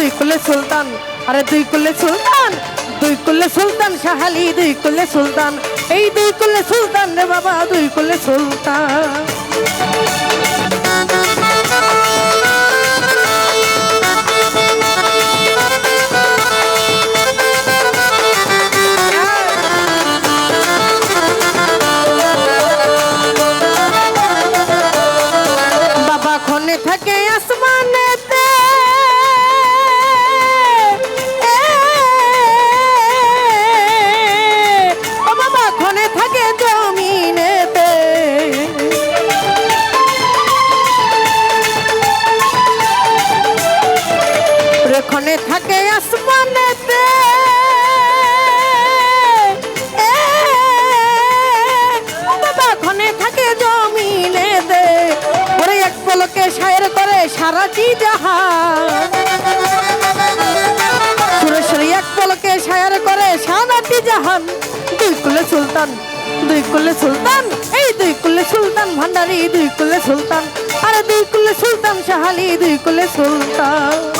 দুই কুলে সুলতান, আরে দুই কুলে সুলতান, দুই কুলে সুলতান শাহালি দুই কুলে সুলতান, এই দুই কুলে সুলতান রে বাবা, দুই কুলে সুলতান। থাকে আসমানেতে সারাটি জাহান সুরেশ্বরী এক পলকে সায়ার করে সারাটি জাহান। দুই কুলে সুলতান, দুই কুলে সুলতান, এই দুই কুলে সুলতান ভান্ডারি, দুই কুলে সুলতান। আরে দুই কুলে সুলতান সাহালি দুই কুলে সুলতান।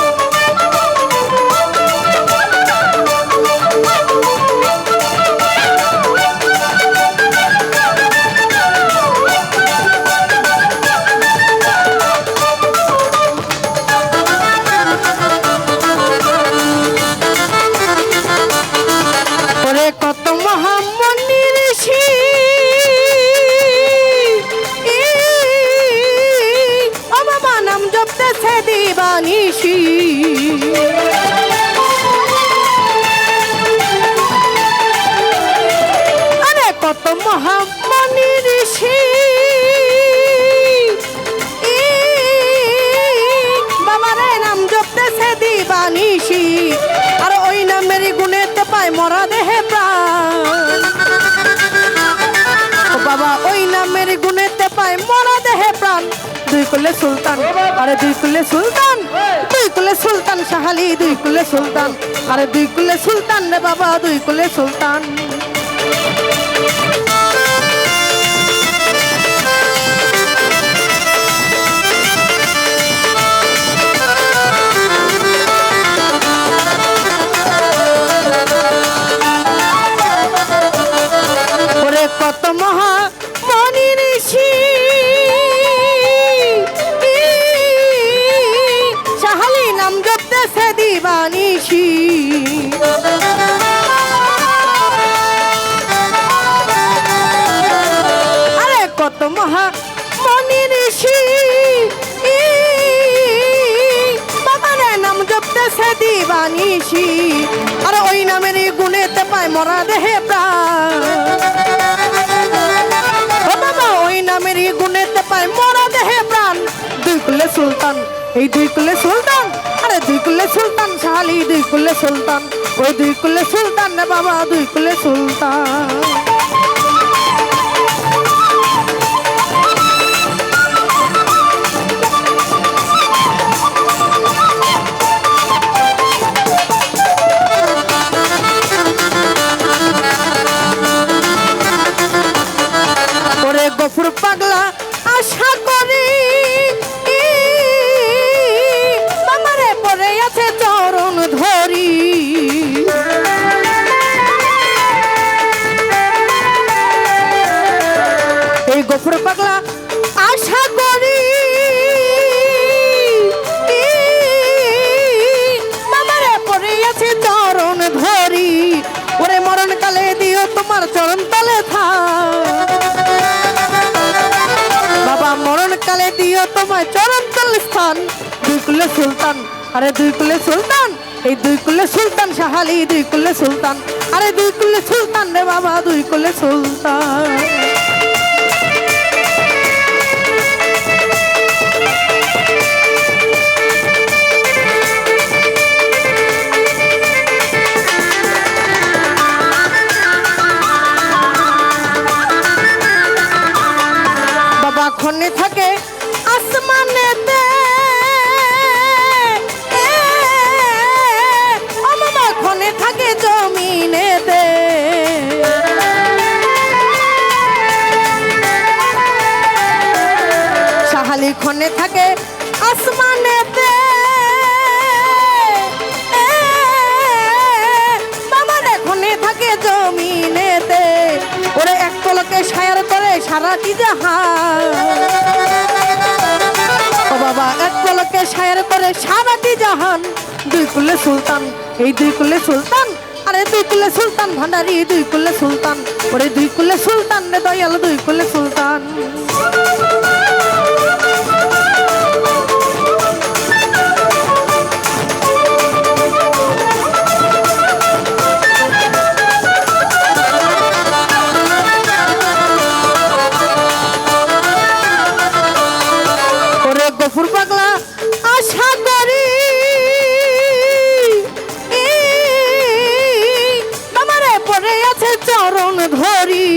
কত মহামনি ঋষি বাবারে নাম জপতেছে দিবানিশি আর ওই নামের গুণেতে পায় মরা দেহে প্রাণ। বাবা, ওই নামের গুণেতে পায় মরা দেহে প্রাণ। দুই কুলে সুলতান, আরে দুই কুলে সুলতান, দুই কুলে সুলতান শাহালি, দুই কুলে সুলতান, আরে দুই কুলে সুলতান রে বাবা, দুই কুলে সুলতান। দিবানিশি আর ওই নামের গুণেতে পায় মরা দেহে প্রাণ। ওই নামের গুণেতে পায় মরা দেহে প্রাণ। দুই কুলে সুলতান, এই দুই কুলে সুলতান। আরে দুই কুলে সুলতান, শালি দুই কুলে সুলতান। ওই দুই কুলে সুলতান বাবা, দুই কুলে সুলতান। তোমার চরণ তলে বাবা মরণ দিও তোমার চরণ স্থান। দুই কুলে সুলতান, আরে দুই কুলে সুলতান। এই দুই কুলে সুলতান শাহালি দুই কুলে সুলতান। আরে দুই কুলে সুলতান রে বাবা, দুই কুলে সুলতান। খনে থাকে বাবা থাকে জমিনেতে। শাহালি থাকে সারাটি জাহান ও বাবা, এক পলকে সায়ার করে সারাটি জাহান। দুই কুলে সুলতান, এই দুই কুলে সুলতান, আরে দুই কুলে সুলতান ভান্ডারি দুই কুলে সুলতান। ওরে দুই কুলে সুলতান রে দয়াল, দুই কুলে সুলতান। গফুর পাগলা আশা করি। আমারে পরে আছে চরণ ধরি।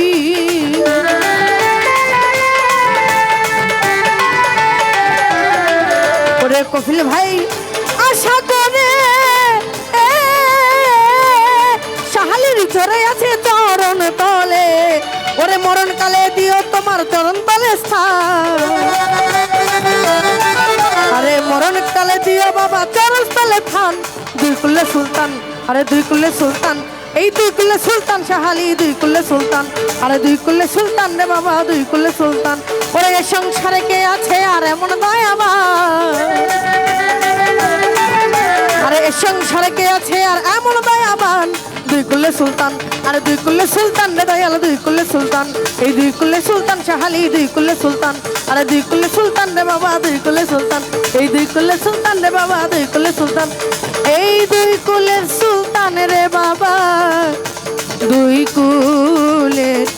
ওরে কপিল ভাই, আশা করে। সাহালির চরে আছে চরণ তলে। ওরে মরণ কালে দিও তোমার চরণ তলে স্থান। বাবা চরস তালে থান। দুই কুল্লে সুলতান, আরে দুই কুল্লে সুলতান। এই দুই কুল্লে সুলতান, শাহালি, দুই কুল্লে সুলতান। আরে দুই কুল্লে সুলতান রে বাবা, দুই কুল্লে সুলতান। ওরে সংসারে কে আছে আর এমন দয়াবান আরে সংসারে কে আছে আর এমন কুল্লে সুলতান আরে দুই কুল্লে সুলতান রে দয়াল দুই কুল্লে সুলতান এই দুই কুল্লে সুলতান শাহালি দুই কুল্লে সুলতান আরে দুই কুল্লে সুলতান রে বাবা দুই কুল্লে সুলতান এই দুই কুল্লে সুলতান রে বাবা দুই কুল্লে সুলতান এই দুই সুলতান রে বাবা দুই কুলের সুলতান